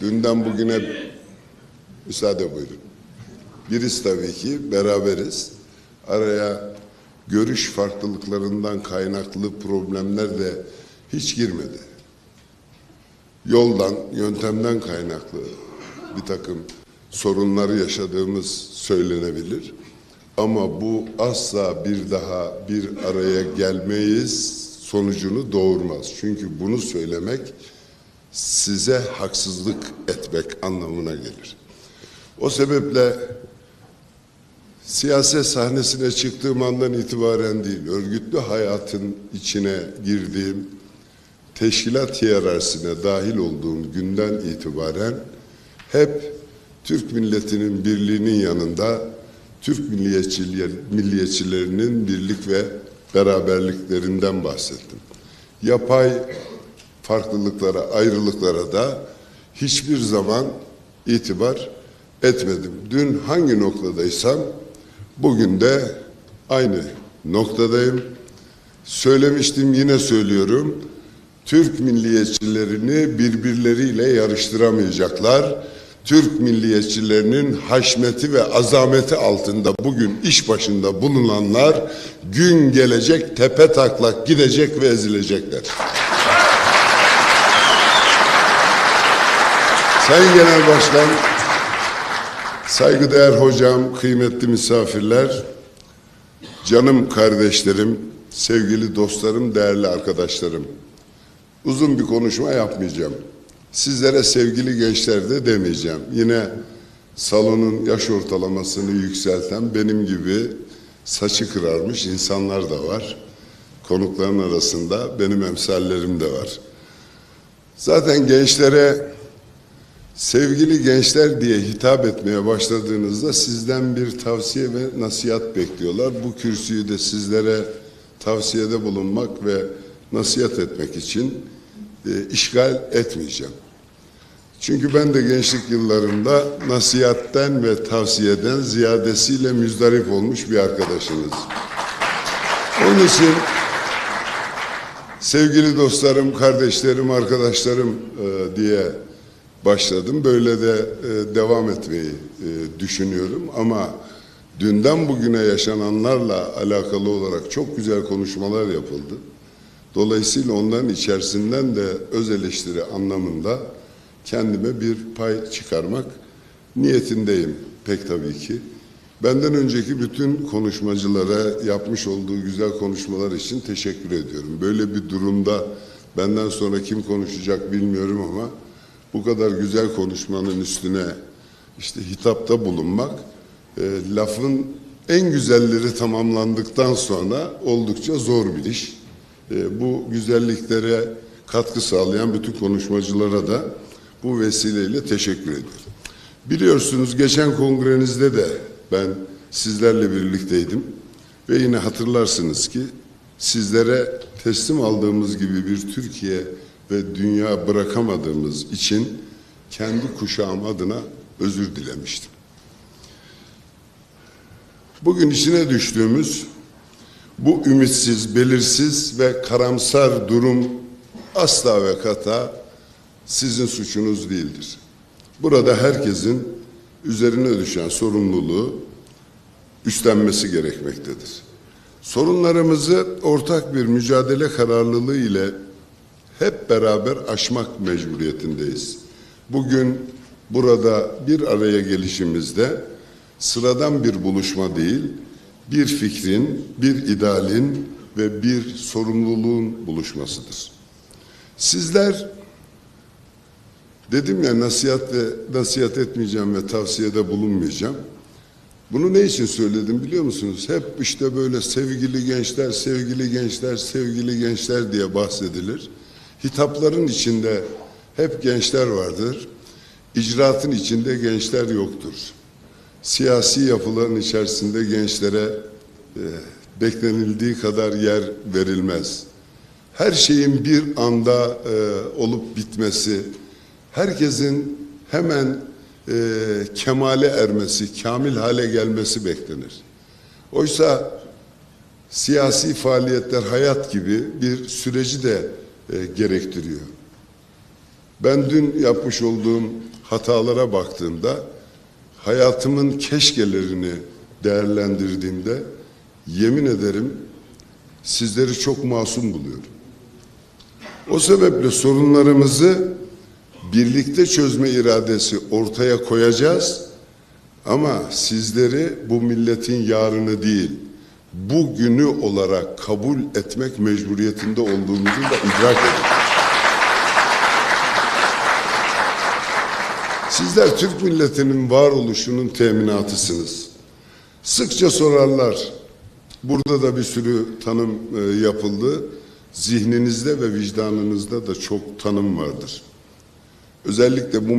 dünden bugüne müsaade buyurun. Biriz tabii ki beraberiz. Araya görüş farklılıklarından kaynaklı problemler de hiç girmedi. Yoldan, yöntemden kaynaklı bir takım sorunları yaşadığımız söylenebilir. Ama bu asla bir daha bir araya gelmeyiz sonucunu doğurmaz. Çünkü bunu söylemek size haksızlık etmek anlamına gelir. O sebeple siyaset sahnesine çıktığım andan itibaren değil, örgütlü hayatın içine girdiğim, teşkilat hiyerarşisine dahil olduğum günden itibaren hep Türk milletinin birliğinin yanında Türk milliyetçiler, milliyetçilerinin birlik ve beraberliklerinden bahsettim. Yapay farklılıklara, ayrılıklara da hiçbir zaman itibar etmedim. Dün hangi noktadaysam bugün de aynı noktadayım. Söylemiştim yine söylüyorum. Türk milliyetçilerini birbirleriyle yarıştıramayacaklar. Türk milliyetçilerinin haşmeti ve azameti altında bugün iş başında bulunanlar gün gelecek tepe taklak gidecek ve ezilecekler. Sayın Genel Başkan, saygıdeğer hocam, kıymetli misafirler, canım kardeşlerim, sevgili dostlarım, değerli arkadaşlarım. Uzun bir konuşma yapmayacağım. Sizlere sevgili gençler de demeyeceğim. Yine salonun yaş ortalamasını yükselten benim gibi saçı kırarmış insanlar da var. Konukların arasında benim emsallerim de var. Zaten gençlere sevgili gençler diye hitap etmeye başladığınızda sizden bir tavsiye ve nasihat bekliyorlar. Bu kürsüyü de sizlere tavsiyede bulunmak ve nasihat etmek için e, işgal etmeyeceğim. Çünkü ben de gençlik yıllarında nasihatten ve tavsiyeden ziyadesiyle müzdarip olmuş bir arkadaşınız. Onun için sevgili dostlarım, kardeşlerim, arkadaşlarım e, diye başladım. Böyle de e, devam etmeyi e, düşünüyorum ama dünden bugüne yaşananlarla alakalı olarak çok güzel konuşmalar yapıldı. Dolayısıyla onların içerisinden de öz eleştiri anlamında kendime bir pay çıkarmak niyetindeyim pek tabii ki. Benden önceki bütün konuşmacılara yapmış olduğu güzel konuşmalar için teşekkür ediyorum. Böyle bir durumda benden sonra kim konuşacak bilmiyorum ama bu kadar güzel konuşmanın üstüne işte hitapta bulunmak e, lafın en güzelleri tamamlandıktan sonra oldukça zor bir iş. E, bu güzelliklere katkı sağlayan bütün konuşmacılara da bu vesileyle teşekkür ediyorum. Biliyorsunuz geçen kongrenizde de ben sizlerle birlikteydim ve yine hatırlarsınız ki sizlere teslim aldığımız gibi bir Türkiye ve dünya bırakamadığımız için kendi kuşağım adına özür dilemiştim. Bugün içine düştüğümüz bu ümitsiz, belirsiz ve karamsar durum asla ve kata sizin suçunuz değildir. Burada herkesin üzerine düşen sorumluluğu üstlenmesi gerekmektedir. Sorunlarımızı ortak bir mücadele kararlılığı ile hep beraber aşmak mecburiyetindeyiz. Bugün burada bir araya gelişimizde sıradan bir buluşma değil, bir fikrin, bir idealin ve bir sorumluluğun buluşmasıdır. Sizler dedim ya nasihat ve nasihat etmeyeceğim ve tavsiyede bulunmayacağım. Bunu ne için söyledim biliyor musunuz? Hep işte böyle sevgili gençler, sevgili gençler, sevgili gençler diye bahsedilir. Hitapların içinde hep gençler vardır. İcraatın içinde gençler yoktur. Siyasi yapıların içerisinde gençlere e, beklenildiği kadar yer verilmez. Her şeyin bir anda e, olup bitmesi, herkesin hemen e, kemale ermesi, kamil hale gelmesi beklenir. Oysa siyasi faaliyetler hayat gibi bir süreci de e, gerektiriyor. Ben dün yapmış olduğum hatalara baktığımda, hayatımın keşkelerini değerlendirdiğimde yemin ederim sizleri çok masum buluyorum. O sebeple sorunlarımızı birlikte çözme iradesi ortaya koyacağız. Ama sizleri bu milletin yarını değil, bugünü olarak kabul etmek mecburiyetinde olduğumuzu da idrak edin. Sizler Türk milletinin varoluşunun teminatısınız. Sıkça sorarlar. Burada da bir sürü tanım e, yapıldı. Zihninizde ve vicdanınızda da çok tanım vardır. Özellikle bu